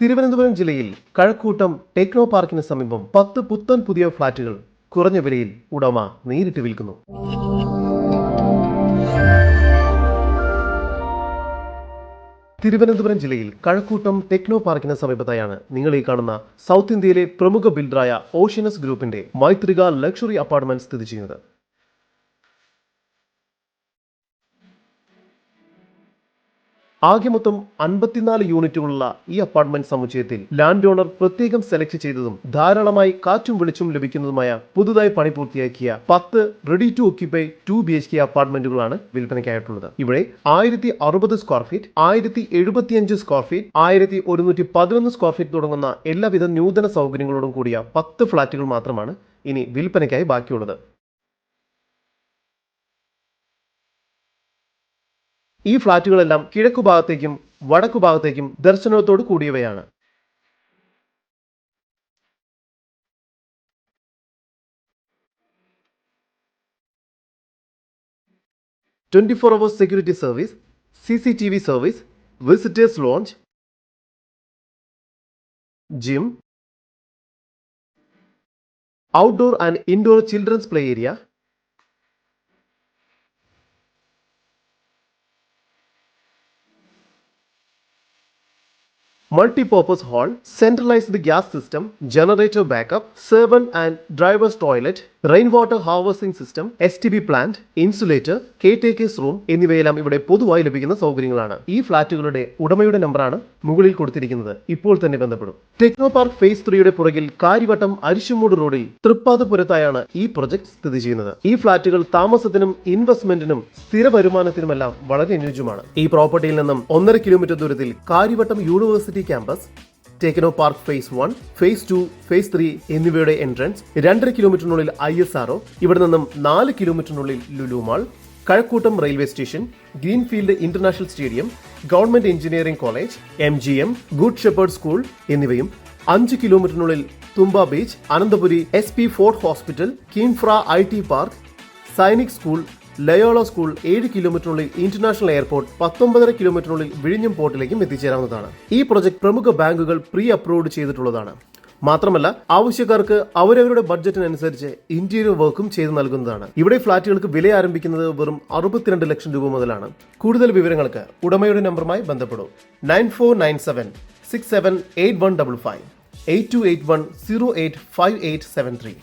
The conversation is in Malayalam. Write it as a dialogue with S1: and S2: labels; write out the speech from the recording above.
S1: തിരുവനന്തപുരം ജില്ലയിൽ കഴക്കൂട്ടം ടെക്നോ പാർക്കിന് സമീപം പത്ത് പുത്തൻ പുതിയ ഫ്ളാറ്റുകൾ കുറഞ്ഞ വിലയിൽ ഉടമ നേരിട്ട് വിൽക്കുന്നു. തിരുവനന്തപുരം ജില്ലയിൽ കഴക്കൂട്ടം ടെക്നോ പാർക്കിന് സമീപത്തായാണ് നിങ്ങൾ ഈ കാണുന്ന സൗത്ത് ഇന്ത്യയിലെ പ്രമുഖ ബിൽഡറായ ഓഷ്യനസ് ഗ്രൂപ്പിന്റെ മൈത്രിക ലക്ഷറി അപ്പാർട്ട്മെന്റ് സ്ഥിതി ചെയ്യുന്നത്. ആകെ മൊത്തം അൻപത്തിനാല് യൂണിറ്റുകളുള്ള ഈ അപ്പാർട്ട്മെന്റ് സമുച്ചയത്തിൽ ലാൻഡ് ഓണർ പ്രത്യേകം സെലക്ട് ചെയ്തതും ധാരാളമായി കാറ്റും വെളിച്ചും ലഭിക്കുന്നതുമായ പുതുതായി പണി പൂർത്തിയാക്കിയ പത്ത് ready to occupy two B H K അപ്പാർട്ട്മെന്റുകളാണ് വിൽപ്പനയ്ക്കായിട്ടുള്ളത്. ഇവിടെ ആയിരത്തി അറുപത് സ്ക്വയർ ഫീറ്റ് ആയിരത്തി എഴുപത്തിയഞ്ച് സ്ക്വയർ ഫീറ്റ് ആയിരത്തി ഒരുന്നൂറ്റി പതിനൊന്ന് സ്ക്വയർ ഫീറ്റ് തുടങ്ങുന്ന എല്ലാവിധ നൂതന സൗകര്യങ്ങളോടും കൂടിയ പത്ത് ഫ്ളാറ്റുകൾ മാത്രമാണ് ഇനി വിൽപ്പനയ്ക്കായി ബാക്കിയുള്ളത്. ഈ ഫ്ളാറ്റുകളെല്ലാം കിഴക്കു ഭാഗത്തേക്കും വടക്കു ഭാഗത്തേക്കും ദർശനത്തോട് കൂടിയവയാണ്. Twenty four hours security service C C T V service visitors lounge gym outdoor and indoor children's play area multi-purpose hall, centralized gas system, generator backup, servant and driver's toilet, rainwater harvesting system, STB plant, insulator, കെസ് റൂം എന്നിവയെല്ലാം ഇവിടെ പൊതുവായി ലഭിക്കുന്ന സൗകര്യങ്ങളാണ്. ഈ ഫ്ളാറ്റുകളുടെ ഉടമയുടെ നമ്പറാണ് മുകളിൽ കൊടുത്തിരിക്കുന്നത്. ഇപ്പോൾ തന്നെ ബന്ധപ്പെടും. ടെക്നോ പാർക്ക് ഫേസ് ത്രീയുടെ പുറകിൽ കാര്യവട്ടം അരിശുമൂട് റോഡിൽ തൃപ്പാതപുരത്തായാണ് ഈ പ്രൊജക്ട് സ്ഥിതി ചെയ്യുന്നത്. ഈ ഫ്ളാറ്റുകൾ താമസത്തിനും ഇൻവെസ്റ്റ്മെന്റിനും സ്ഥിര വരുമാനത്തിനുമെല്ലാം വളരെ അനുയോജ്യമാണ്. ഈ പ്രോപ്പർട്ടിയിൽ നിന്നും ഒന്നര കിലോമീറ്റർ ദൂരത്തിൽ Kariavattom university campus techno park phase one phase two phase three എന്നിവയുടെ എൻട്രൻസ് രണ്ടര കിലോമീറ്ററിനുള്ളിൽ ഐ എസ് ആർഒ ഇവിടെ നിന്നും നാല് കിലോമീറ്ററിനുള്ളിൽ Lulu mall Kazhakkoottam railway station Greenfield international stadium government engineering college M G M Good Shepherd school എന്നിവയും അഞ്ച് കിലോമീറ്ററിനുള്ളിൽ Thumba beach Ananthapuri S P fort hospital Kinfra I T park Sainik school Loyola school ഏഴ് കിലോമീറ്ററിനുള്ളിൽ ഇന്റർനാഷണൽ എയർപോർട്ട് പത്തൊമ്പതര കിലോമീറ്ററിനുള്ളിൽ വിഴിഞ്ഞം പോർട്ടിലേക്കും എത്തിച്ചേരാവുന്നതാണ്. ഈ പ്രൊജക്ട് പ്രമുഖ ബാങ്കുകൾ പ്രീ അപ്രൂവ്ഡ് ചെയ്തിട്ടുള്ളതാണ്. മാത്രമല്ല ആവശ്യക്കാർക്ക് അവരവരുടെ ബഡ്ജറ്റിനനുസരിച്ച് ഇന്റീരിയർ വർക്കും ചെയ്തു നൽകുന്നതാണ്. ഇവിടെ ഫ്ളാറ്റുകൾക്ക് വില ആരംഭിക്കുന്നത് വെറും അറുപത്തിരണ്ട് ലക്ഷം രൂപ മുതലാണ്. കൂടുതൽ വിവരങ്ങൾക്ക് ഉടമയുടെ നമ്പറുമായി ബന്ധപ്പെടും. Nine four nine seven six seven eight one double five eight two eight one zero eight five eight seven three.